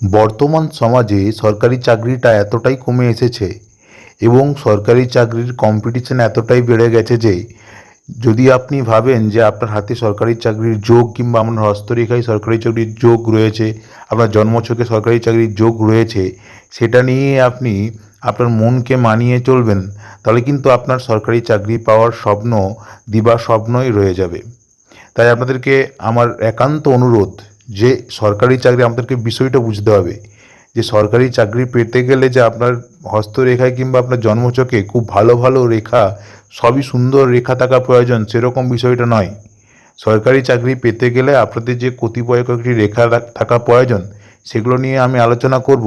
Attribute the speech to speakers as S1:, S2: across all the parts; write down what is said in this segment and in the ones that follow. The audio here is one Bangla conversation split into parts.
S1: বর্তমান সমাজে সরকারি চাকরিটা এতটাই কমে এসেছে এবং সরকারি চাকরির কম্পিটিশন এতটাই বেড়ে গেছে যে, যদি আপনি ভাবেন যে আপনার হাতে সরকারি চাকরির যোগ কিংবা আপনার হস্তরেখায় সরকারি চাকরির যোগ রয়েছে, আপনার জন্মছকে সরকারি চাকরির যোগ রয়েছে, সেটা নিয়ে আপনি আপনার মনকে মানিয়ে চলবেন, তাহলে কিন্তু আপনার সরকারি চাকরি পাওয়ার স্বপ্ন দিবা স্বপ্নই রয়ে যাবে। তাই আপনাদেরকে আমার একান্ত অনুরোধ যে সরকারি চাকরি আমাদেরকে বিষয়টা বুঝতে হবে, যে সরকারি চাকরি পেতে গেলে যে আপনার হস্তরেখায় কিংবা আপনার জন্মচকে খুব ভালো ভালো রেখা, সবই সুন্দর রেখা থাকা প্রয়োজন, সেরকম বিষয়টা নয়। সরকারি চাকরি পেতে গেলে আপনাদের যে কতিপয় কয়েকটি রেখা থাকা প্রয়োজন, সেগুলো নিয়ে আমি আলোচনা করব।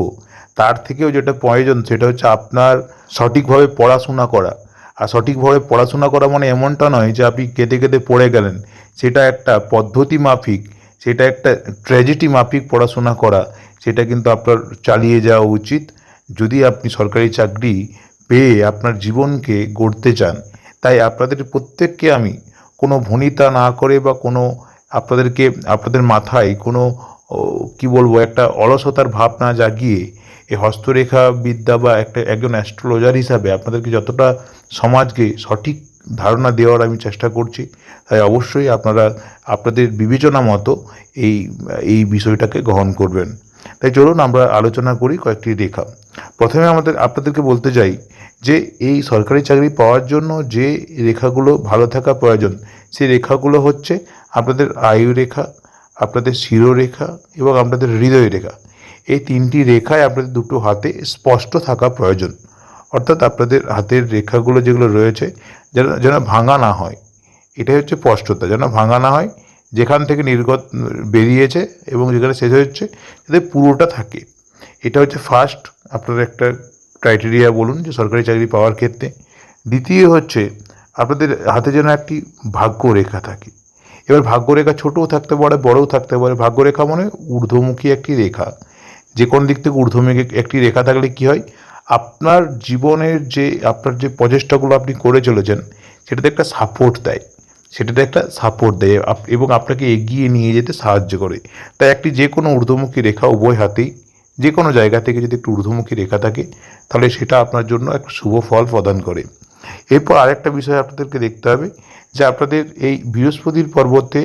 S1: তার থেকেও যেটা প্রয়োজন, সেটা হচ্ছে আপনার সঠিকভাবে পড়াশোনা করা। আর সঠিকভাবে পড়াশোনা করা মানে এমনটা নয় যে আপনি কেঁদে কেঁদে পড়ে গেলেন। সেটা একটা পদ্ধতি মাফিক সেটা একটা ট্র্যাজেডি মাফিক পড়াশোনা করা, সেটা কিন্তু আপনার চালিয়ে যাওয়া উচিত। যদি আপনি সরকারি চাকরি পেয়ে আপনার জীবনকে গড়তে চান, তাই আপনাদের প্রত্যেককে আমি কোনো ভনিতা না করে বা কোনো আপনাদেরকে, আপনাদের মাথায় কোনো কি বলব, একটা অলসতার ভাব না জাগিয়ে এই হস্তরেখা বিদ্যা বা একটা, একজন অ্যাস্ট্রোলজার হিসাবে আপনাদেরকে যতটা সমাজকে সঠিক ধারণা দেওয়ার আমি চেষ্টা করছি। তাই অবশ্যই আপনারা, আপনাদের বিবেচনা মতো এই এই বিষয়টাকে গ্রহণ করবেন। তাই চলুন আমরা আলোচনা করি কয়েকটি রেখা। প্রথমে আমাদের, আপনাদেরকে বলতে চাই যে এই সরকারি চাকরি পাওয়ার জন্য যে রেখাগুলো ভালো থাকা প্রয়োজন, সেই রেখাগুলো হচ্ছে আপনাদের আয়ু রেখা, আপনাদের শিরোরেখা এবং আপনাদের হৃদয় রেখা। এই তিনটি রেখায় আপনাদের দুটো হাতে স্পষ্ট থাকা প্রয়োজন। অর্থাৎ আপনাদের হাতের রেখাগুলো যেগুলো রয়েছে, যেন যেন ভাঙা না হয়। এটাই হচ্ছে স্পষ্টতা, যেন ভাঙা না হয়, যেখান থেকে নির্গত, বেরিয়েছে এবং যেখানে শেষ হচ্ছে, যাতে পুরোটা থাকে। এটা হচ্ছে ফার্স্ট আপনার একটা ক্রাইটেরিয়া বলুন যে সরকারি চাকরি পাওয়ার ক্ষেত্রে। দ্বিতীয় হচ্ছে, আপনাদের হাতে যেন একটি ভাগ্যরেখা থাকে। এবার ভাগ্যরেখা ছোটও থাকতে পারে, বড়ও থাকতে পারে। ভাগ্যরেখা মানে ঊর্ধ্বমুখী একটি রেখা। যে কোন দিক থেকে ঊর্ধ্বমুখী একটি রেখা থাকলে কি হয়? আপনার জীবনের যে, আপনার যে প্রচেষ্টাগুলো আপনি করে চলেছেন, সেটাতে একটা সাপোর্ট দেয়। সেটাতে একটা সাপোর্ট দেয় এবং আপনাকে এগিয়ে নিয়ে যেতে সাহায্য করে। তাই একটি যে কোনো ঊর্ধ্বমুখী রেখা উভয় হাতেই, যে কোনো জায়গা থেকে যদি একটু ঊর্ধ্বমুখী রেখা থাকে, তাহলে সেটা আপনার জন্য একটা শুভ ফল প্রদান করে। এরপর আরেকটা বিষয় আপনাদেরকে দেখতে হবে, যে আপনাদের এই বৃহস্পতির পর্বতে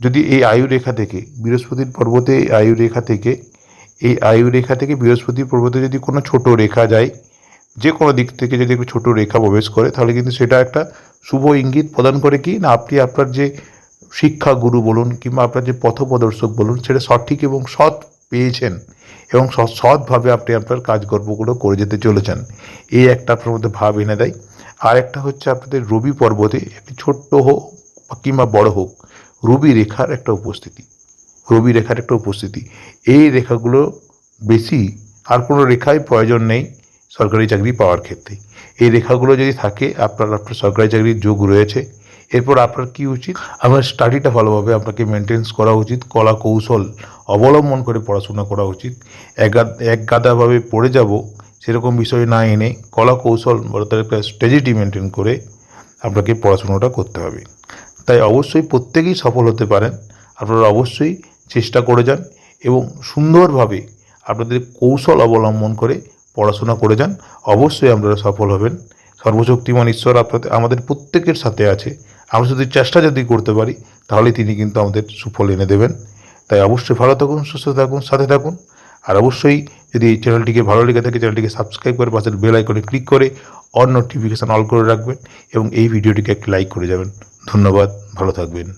S1: যদি এই আয়ু রেখা থেকে, বৃহস্পতির পর্বতে এই আয়ু রেখা থেকে এই আয়ু রেখা থেকে বৃহস্পতির পর্বতে যদি কোনো ছোট রেখা যায়, যে কোনো দিক থেকে যদি একটু ছোট রেখা প্রবেশ করে, তাহলে কিন্তু সেটা একটা শুভ ইঙ্গিত প্রদান করে কি? না, আপনি আপনার যে শিক্ষা গুরু বলুন কিংবা আপনার যে পথপ্রদর্শক বলুন, সেটা সঠিক এবং সৎ পেয়েছেন এবং সৎ- সৎভাবে আপনি আপনার কাজকর্মগুলো করে যেতে চলেছেন। এই একটা আপনার মধ্যে ভাব এনে দেয়। আর একটা হচ্ছে আপনাদের রবি পর্বতে একটি ছোট্ট হোক কিংবা বড় হোক, রবি রেখার একটা উপস্থিতি। রবি রেখার একটা উপস্থিতি। এই রেখাগুলো বেশি আর কোনো রেখাই প্রয়োজন নেই সরকারি চাকরি পাওয়ার ক্ষেত্রে। এই রেখাগুলো যদি থাকে, আপনার আপনার সরকারি চাকরির যোগ রয়েছে। এরপর আপনার কি উচিত? আপনার স্টাডিটা ভালোভাবে আপনাকে মেনটেন্স করা উচিত। কলা কৌশল অবলম্বন করে পড়াশোনা করা উচিত। এক গাদাভাবে পড়ে যাব, সেরকম বিষয় না এনে কলা কৌশল তার একটা স্ট্র্যাটেজি মেনটেন করে আপনাকে পড়াশোনাটা করতে হবে। তাই অবশ্যই প্রত্যেকেই সফল হতে পারেন। আপনারা অবশ্যই চেষ্টা করে যান এবং সুন্দরভাবে আপনাদের কৌশল অবলম্বন করে পড়াশোনা করে যান। অবশ্যই আপনারা সফল হবেন। সর্বশক্তিমান ঈশ্বর আপনাদের, আমাদের প্রত্যেকের সাথে আছে। আমরা যদি চেষ্টা যদি করতে পারি, তাহলে তিনি কিন্তু আমাদের সুফল এনে দেবেন। তাই অবশ্যই ভালো থাকুন, সুস্থ থাকুন, সাথে থাকুন। আর অবশ্যই যদি এই চ্যানেলটিকে ভালো লেগে থাকে, চ্যানেলটিকে সাবস্ক্রাইব করে পাশের বেল আইকনে ক্লিক করে অন নোটিফিকেশান অল করে রাখবেন এবং এই ভিডিওটিকে একটি লাইক করে যাবেন। ধন্যবাদ, ভালো থাকবেন।